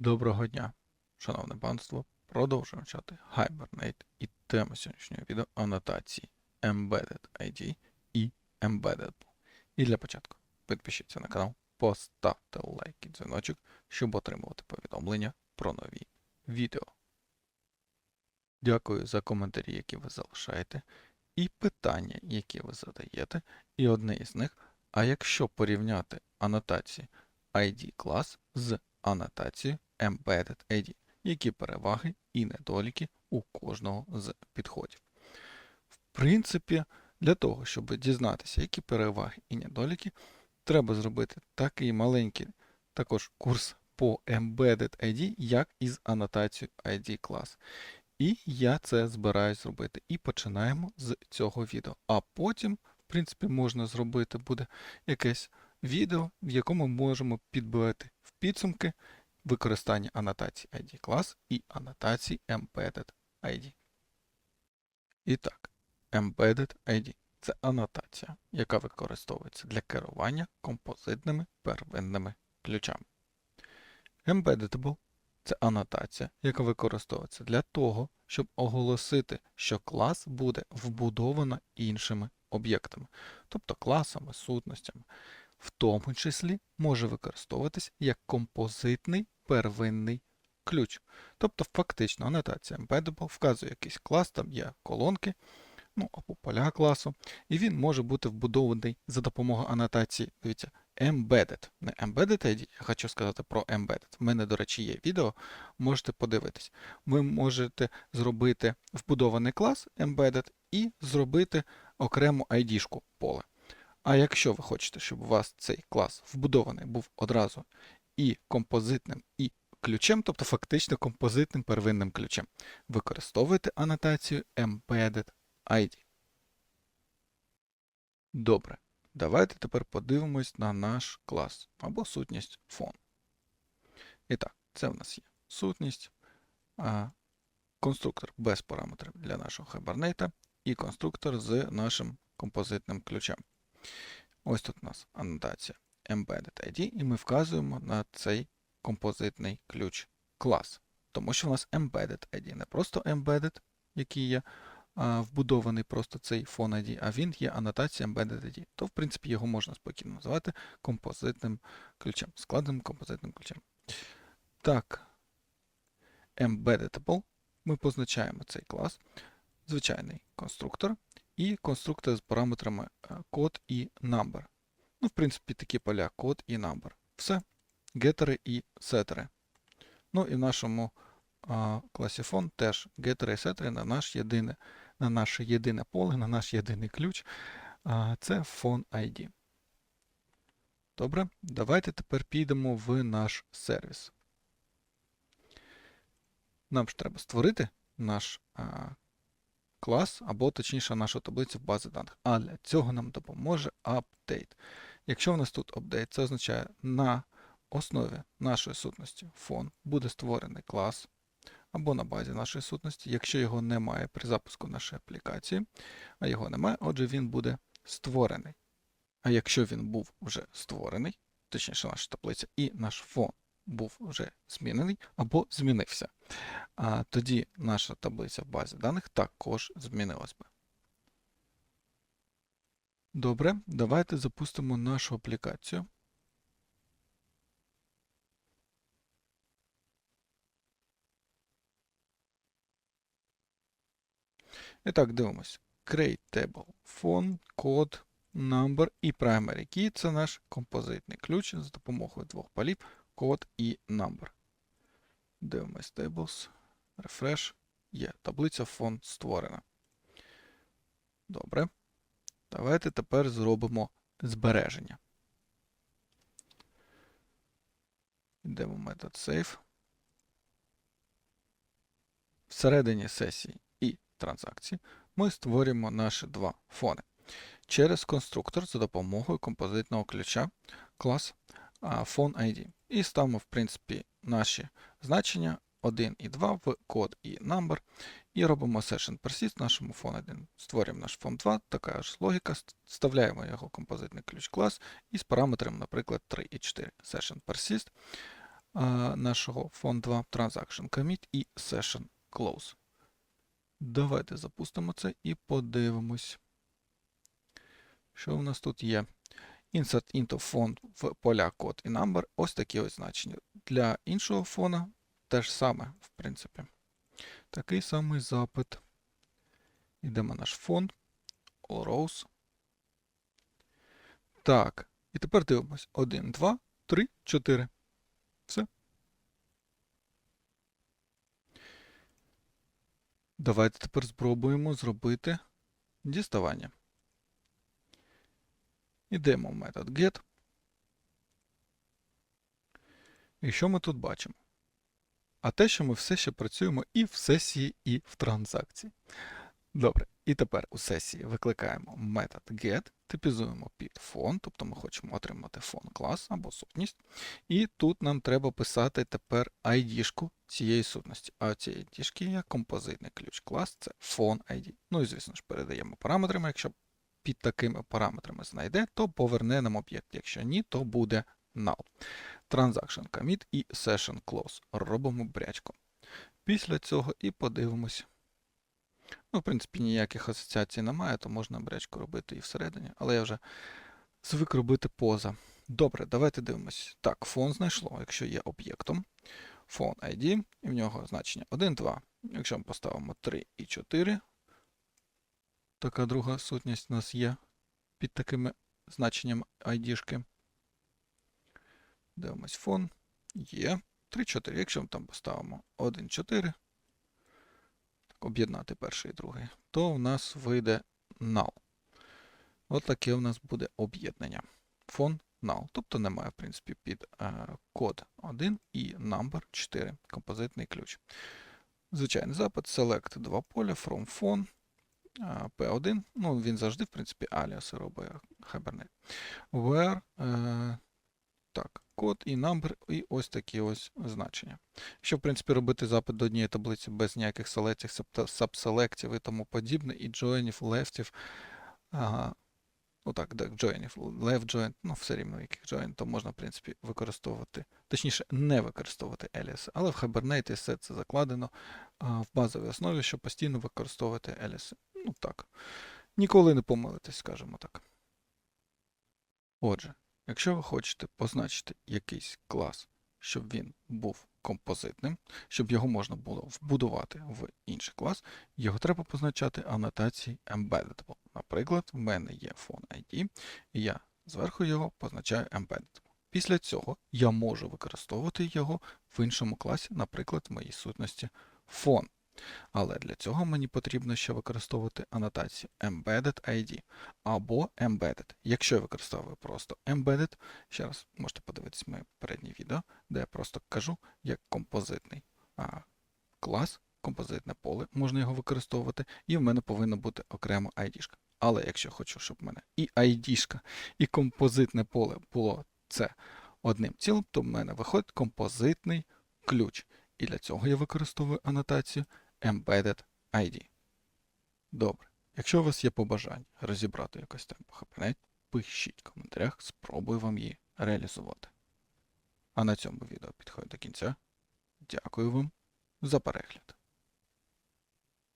Доброго дня, шановне панство. Продовжуємо вчати Hibernate і тема сьогоднішнього відео анотації Embedded ID і Embedded. І для початку підпишіться на канал, поставте лайк і дзвіночок, щоб отримувати повідомлення про нові відео. Дякую за коментарі, які ви залишаєте, і питання, які ви задаєте. І одне із них, а якщо порівняти анотації ID клас з анотацією Embedded ID, які переваги і недоліки у кожного з підходів. В принципі, для того, щоб дізнатися, які переваги і недоліки, треба зробити такий маленький також курс по Embedded ID, як і з анотацією ID клас. І я це збираюсь зробити. І починаємо з цього відео. А потім, в принципі, можна зробити буде якесь відео, в якому можемо підбити в підсумки використання анотації ID клас і анотації Embedded ID. І так, Embedded ID це анотація, яка використовується для керування композитними первинними ключами. Embeddable це анотація, яка використовується для того, щоб оголосити, що клас буде вбудовано іншими об'єктами, тобто класами, сутностями, в тому числі може використовуватись як композитний первинний ключ. Тобто, фактично, анотація Embeddable вказує якийсь клас, там є колонки, ну або поля класу, і він може бути вбудований за допомогою анотації, дивіться, Embedded. Не Embedded ID, я хочу сказати про Embedded. В мене, до речі, є відео, можете подивитись. Ви можете зробити вбудований клас Embedded і зробити окрему ID-шку поле. А якщо ви хочете, щоб у вас цей клас вбудований був одразу і композитним, і ключем, тобто фактично композитним первинним ключем, використовуйте анотацію Embedded ID. Добре. Давайте тепер подивимось на наш клас або сутність фон. І так, це в нас є сутність, конструктор без параметрів для нашого Hibernate і конструктор з нашим композитним ключем. Ось тут у нас анотація. Embedded ID, і ми вказуємо на цей композитний ключ. Клас. Тому що у нас Embedded ID, не просто Embedded, який є а, вбудований просто цей фон ID, а він є анотація Embedded ID. То, в принципі, його можна спокійно називати композитним ключем, складеним композитним ключем. Так, Embeddable. Ми позначаємо цей клас, звичайний конструктор і конструктор з параметрами код і number. Ну, в принципі, такі поля код і number. Все. Гетери і сетери. Ну і в нашому а, класі фон теж гетери і сетери на наш єдине, на наше єдине поле, на наш єдиний ключ. А, це фон ID. Добре, давайте тепер підемо в наш сервіс. Нам ж треба створити наш а, клас, або точніше нашу таблицю в бази даних. А для цього нам допоможе update. Якщо в нас тут update, це означає на основі нашої сутності фон буде створений клас або на базі нашої сутності. Якщо його немає при запуску нашої аплікації, а його немає, отже, він буде створений. А якщо він був вже створений, точніше наша таблиця, і наш фон був вже змінений або змінився, а тоді наша таблиця в базі даних також змінилась би. Добре, давайте запустимо нашу аплікацію. І так, дивимось. Create table, phone, code, number і primary key це наш композитний ключ за допомогою двох полів код і number. Дивимось tables, refresh. Є. Таблиця фон створена. Добре. Давайте тепер зробимо збереження. Йдемо в метод save. Всередині сесії і транзакції ми створюємо наші два фони через конструктор за допомогою композитного ключа клас phone І ставимо, в принципі, наші значення 1 і 2 в код і number. І робимо session persist в нашому phone 1. Створюємо наш phone 2, така ж логіка, вставляємо його композитний ключ клас із параметрами, наприклад, 3 і 4 session persist. нашого font 2 Transaction Commit і Session Close. Давайте запустимо це і подивимось. Що в нас тут є? Insert into font в поля код і number. Ось такі ось значення. Для іншого фона те ж саме, в принципі. Такий самий запит. Йдемо наш фон. All rows. Так. І тепер дивимось. 1, 2, 3, 4. Все. Давайте тепер спробуємо зробити діставання. Ідемо в метод get. І що ми тут бачимо? А те, що ми все ще працюємо і в сесії, і в транзакції. Добре. І тепер у сесії викликаємо метод get, типізуємо під фон, тобто ми хочемо отримати фон клас або сутність. І тут нам треба писати тепер ID-шку цієї сутності. А цієї ID-шки є композитний ключ клас, це фон ID. Ну і звісно ж передаємо параметрами. Якщо під такими параметрами знайде, то поверне нам об'єкт. Якщо ні, то буде null. Transaction commit і session close. Робимо брячку. Після цього і подивимось. Ну, в принципі, ніяких асоціацій немає, то можна брячку робити і всередині, але я вже звик робити поза. Добре, давайте дивимось. Так, фон знайшло, якщо є об'єктом. Фон ID, і в нього значення 1, 2. Якщо ми поставимо 3 і 4, така друга сутність у нас є під такими значенням ID-шки. Дивимось фон. Є. 3, 4. Якщо ми там поставимо 1, 4, об'єднати перший і другий, то в нас вийде null. От таке у нас буде об'єднання. Фон null. Тобто немає, в принципі, під е, код 1 і number 4, композитний ключ. Звичайний запит, select два поля, from phone, P1. Ну, він завжди, в принципі, аліаси робить Hibernate. Where, е, так, код і number, і ось такі ось значення. Якщо, в принципі, робити запит до однієї таблиці без ніяких селектів, сабселектів і тому подібне, і joinів, лефтів, ага, ну так, так, joinів, left join, ну все рівно яких join, то можна, в принципі, використовувати, точніше, не використовувати alias, але в Hibernate все це закладено в базовій основі, щоб постійно використовувати alias. Ну так, ніколи не помилитесь, скажімо так. Отже, Якщо ви хочете позначити якийсь клас, щоб він був композитним, щоб його можна було вбудувати в інший клас, його треба позначати анотації embeddable. Наприклад, в мене є phone ID, і я зверху його позначаю embeddable. Після цього я можу використовувати його в іншому класі, наприклад, в моїй сутності phone. Але для цього мені потрібно ще використовувати анотацію embedded ID або embedded. Якщо я використовую просто embedded, ще раз можете подивитися моє переднє відео, де я просто кажу, як композитний а, клас, композитне поле, можна його використовувати, і в мене повинна бути окремо ID. -шка. Але якщо хочу, щоб в мене і ID, і композитне поле було це одним цілим, то в мене виходить композитний ключ. І для цього я використовую анотацію Embedded ID. Добре. Якщо у вас є побажання розібрати якось там Hibernate, пишіть в коментарях, спробую вам її реалізувати. А на цьому відео підходить до кінця. Дякую вам за перегляд.